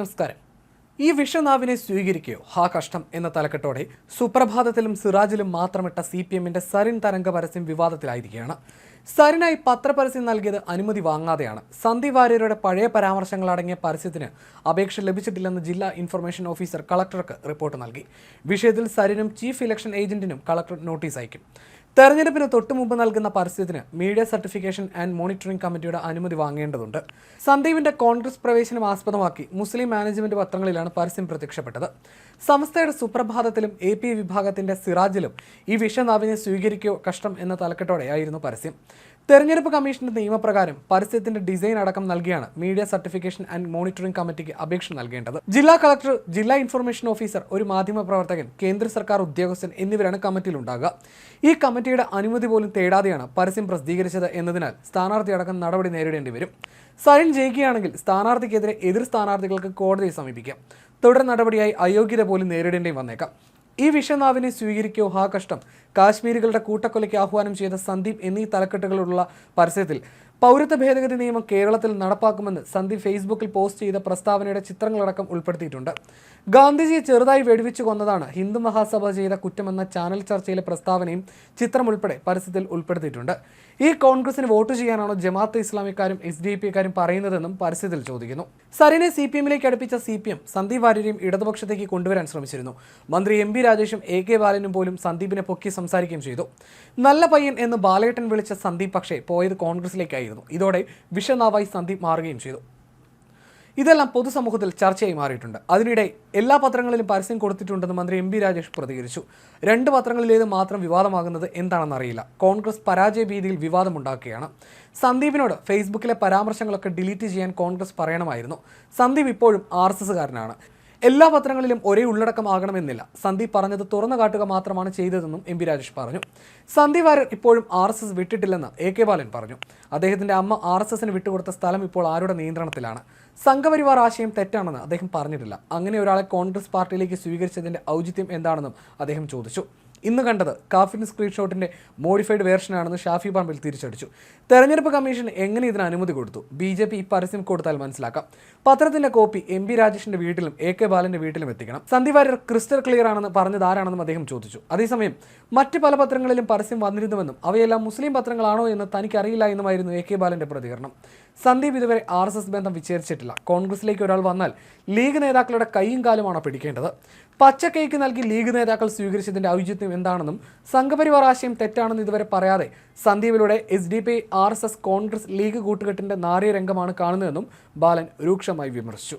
നമസ്കാരം. ഈ വിഷനാവിനെ സ്വീകരിക്കുകയോ ഹാ കഷ്ടം എന്ന തലക്കെട്ടോടെ സുപ്രഭാതത്തിലും സിറാജിലും മാത്രമിട്ട സി പി എമ്മിന്റെ സരിൻ തരംഗ പരസ്യം വിവാദത്തിലായിരിക്കുകയാണ്. സരിനായി പത്രപരസ്യം നൽകിയത് അനുമതി വാങ്ങാതെയാണ്. സന്ദീപ് വാര്യരുടെ പഴയ പരാമർശങ്ങളടങ്ങിയ പരസ്യത്തിന് അപേക്ഷ ലഭിച്ചിട്ടില്ലെന്ന് ജില്ലാ ഇൻഫർമേഷൻ ഓഫീസർ കളക്ടർക്ക് റിപ്പോർട്ട് നൽകി. വിഷയത്തിൽ സരിനും ചീഫ് ഇലക്ഷൻ ഏജന്റിനും കളക്ടർ നോട്ടീസ് അയക്കും. തെരഞ്ഞെടുപ്പിന് തൊട്ടു മുമ്പ് നൽകുന്ന പരസ്യത്തിന് മീഡിയ സർട്ടിഫിക്കേഷൻ ആൻഡ് മോണിറ്ററിംഗ് കമ്മിറ്റിയുടെ അനുമതി വാങ്ങേണ്ടതുണ്ട്. സന്ദീപിന്റെ കോൺഗ്രസ് പ്രവേശനം ആസ്പദമാക്കി മുസ്ലിം മാനേജ്മെന്റ് പത്രങ്ങളിലാണ് പരസ്യം പ്രത്യക്ഷപ്പെട്ടത്. സംസ്ഥയുടെ സുപ്രഭാതത്തിലും എ പി വിഭാഗത്തിന്റെ സിറാജിലും ഈ വിഷനാവിനെ സ്വീകരിക്കുകയോ കഷ്ടം എന്ന തലക്കെട്ടോടെയായിരുന്നു പരസ്യം. തെരഞ്ഞെടുപ്പ് കമ്മീഷന്റെ നിയമപ്രകാരം പരസ്യത്തിന്റെ ഡിസൈൻ അടക്കം നൽകിയാണ് മീഡിയ സർട്ടിഫിക്കേഷൻ ആൻഡ് മോണിറ്ററിംഗ് കമ്മിറ്റിക്ക് അപേക്ഷ നൽകേണ്ടത്. ജില്ലാ കളക്ടർ ജില്ലാ ഇൻഫർമേഷൻ ഓഫീസർ ഒരു മാധ്യമ പ്രവർത്തകൻ കേന്ദ്ര സർക്കാർ ഉദ്യോഗസ്ഥൻ എന്നിവരാണ് കമ്മിറ്റിയിൽ ഉണ്ടാകുക ഈ കമ്മിറ്റിയുടെ അനുമതി പോലും തേടാതെയാണ് പരസ്യം പ്രസിദ്ധീകരിച്ചത് എന്നതിനാൽ സ്ഥാനാർത്ഥി അടക്കം നടപടി നേരിടേണ്ടി വരും. സൈൻ ജയിക്കുകയാണെങ്കിൽ സ്ഥാനാർത്ഥിക്കെതിരെ എതിർ സ്ഥാനാർത്ഥികൾക്ക് കോടതിയെ സമീപിക്കാം. തുടർ നടപടിയായി അയോഗ്യത പോലും നേരിടേണ്ടി വന്നേക്കാം. ഈ വിഷനാവിനെ സ്വീകരിക്കോ? ഹാ കഷ്ടം. കാശ്മീരികളുടെ കൂട്ടക്കൊലയ്ക്ക് ആഹ്വാനം ചെയ്ത സന്ദീപ് എന്നീ തലക്കെട്ടുകളുള്ള പരസ്യത്തിൽ പൗരത്വ ഭേദഗതി നിയമം കേരളത്തിൽ നടപ്പാക്കുമെന്ന് സന്ദീപ് ഫേസ്ബുക്കിൽ പോസ്റ്റ് ചെയ്ത പ്രസ്താവനയുടെ ചിത്രങ്ങളടക്കം ഉൾപ്പെടുത്തിയിട്ടുണ്ട്. ഗാന്ധിജിയെ ചെറുതായി വെടിവെച്ചു കൊന്നതാണ് ഹിന്ദു മഹാസഭ ചെയ്ത കുറ്റമെന്ന ചാനൽ ചർച്ചയിലെ പ്രസ്താവനയും ചിത്രം ഉൾപ്പെടെ പരസ്യത്തിൽ ഉൾപ്പെടുത്തിയിട്ടുണ്ട്. ഈ കോൺഗ്രസിന് വോട്ട് ചെയ്യാനാണോ ജമാഅത്ത് ഇസ്ലാമിക്കാരും എസ് ഡി പിക്കാരും പറയുന്നതെന്നും പരസ്യത്തിൽ ചോദിക്കുന്നു. സരിനെ സി പി എമ്മിലേക്ക് അടുപ്പിച്ച സി പി എം സന്ദീപ് വാര്യരെയും ഇടതുപക്ഷത്തേക്ക് കൊണ്ടുവരാൻ ശ്രമിച്ചിരുന്നു. മന്ത്രി എം പി രാജേഷും എ കെ ബാലനും പോലും സന്ദീപിനെ പൊക്കി സംസാരിക്കുകയും ചെയ്തു. നല്ല പയ്യൻ എന്ന് ബാലേട്ടൻ വിളിച്ച സന്ദീപ് പക്ഷേ പോയത് കോൺഗ്രസിലേക്കായിരുന്നു ഇതോടെ വിഷനാവായി സന്ധി മാറുകയും ചെയ്തു. ഇതെല്ലാം പൊതുസമൂഹത്തിൽ ചർച്ചയായി മാറിയിട്ടുണ്ട്. അതിനിടെ എല്ലാ പത്രങ്ങളിലും പരസ്യം കൊടുത്തിട്ടുണ്ടെന്ന് മന്ത്രി എം രാജേഷ് പ്രതികരിച്ചു. രണ്ട് പത്രങ്ങളിലേത് മാത്രം വിവാദമാകുന്നത് എന്താണെന്ന് അറിയില്ല കോൺഗ്രസ് പരാജയ ഭീതിയിൽ വിവാദമുണ്ടാക്കുകയാണ്. സന്ദീപിനോട് ഫേസ്ബുക്കിലെ പരാമർശങ്ങളൊക്കെ ഡിലീറ്റ് ചെയ്യാൻ കോൺഗ്രസ് പറയണമായിരുന്നു. സന്ദീപ് ഇപ്പോഴും ആർ എസ് എല്ലാ പത്രങ്ങളിലും ഒരേ ഉള്ളടക്കമാകണമെന്നില്ല സന്ദീപ് പറഞ്ഞത് തുറന്നു കാട്ടുക മാത്രമാണ് ചെയ്തതെന്നും എം പി രാജേഷ് പറഞ്ഞു. സന്ദീപ് വാര്യർ ഇപ്പോഴും ആർ എസ് എസ് വിട്ടിട്ടില്ലെന്ന് എ കെ ബാലൻ പറഞ്ഞു. അദ്ദേഹത്തിന്റെ അമ്മ ആർ എസ് എസിന് വിട്ടുകൊടുത്ത സ്ഥലം ഇപ്പോൾ ആരുടെ നിയന്ത്രണത്തിലാണ്? സംഘപരിവാർ ആശയം തെറ്റാണെന്ന് അദ്ദേഹം പറഞ്ഞിട്ടില്ല. അങ്ങനെ ഒരാളെ കോൺഗ്രസ് പാർട്ടിയിലേക്ക് സ്വീകരിച്ചതിന്റെ ഔചിത്യം എന്താണെന്നും അദ്ദേഹം ചോദിച്ചു. ഇന്ന് കണ്ടത് കാഫിൻ സ്ക്രീൻഷോട്ടിന്റെ മോഡിഫൈഡ് വേർഷനാണെന്ന് ഷാഫി പറമ്പിൽ തിരിച്ചടിച്ചു. തെരഞ്ഞെടുപ്പ് കമ്മീഷൻ എങ്ങനെ ഇതിന് അനുമതി കൊടുത്തു? ബി ജെ പി പരസ്യം കൊടുത്താൽ മനസ്സിലാക്കാം. പത്രത്തിന്റെ കോപ്പി എം പി രാജേഷിന്റെ വീട്ടിലും എ കെ ബാലന്റെ വീട്ടിലും എത്തിക്കണം. സന്ദീപ് വാര്യർ ക്രിസ്റ്റൽ ക്ലിയർ ആണെന്ന് പറഞ്ഞത് ആരാണെന്നും അദ്ദേഹം ചോദിച്ചു. അതേസമയം മറ്റ് പല പത്രങ്ങളിലും പരസ്യം വന്നിരുന്നുവെന്നും അവയെല്ലാം മുസ്ലിം പത്രങ്ങളാണോ എന്ന് തനിക്കറിയില്ല എന്നുമായിരുന്നു എ കെ ബാലന്റെ പ്രതികരണം. സന്ദീപ് ഇതുവരെ ആർ എസ് എസ് ബന്ധം വിച്ഛേദിച്ചിട്ടില്ല. കോൺഗ്രസിലേക്ക് ഒരാൾ വന്നാൽ ലീഗ് നേതാക്കളുടെ കൈയും കാലുമാണ് പിടിക്കേണ്ടത്? പച്ചക്കൈക്ക് നൽകി ലീഗ് നേതാക്കൾ സ്വീകരിച്ചതിന്റെ ഔചിത്യം എന്താണെന്നും സംഘപരിവാർ ആശയം തെറ്റാണെന്ന് ഇതുവരെ പറയാതെ സന്ദീപിലൂടെ S D P R S S Congress League കൂട്ടുകെട്ടിന്റെ നാറിയ രംഗമാണ് കാണുന്നതെന്നും ബാലൻ രൂക്ഷമായി വിമർശിച്ചു.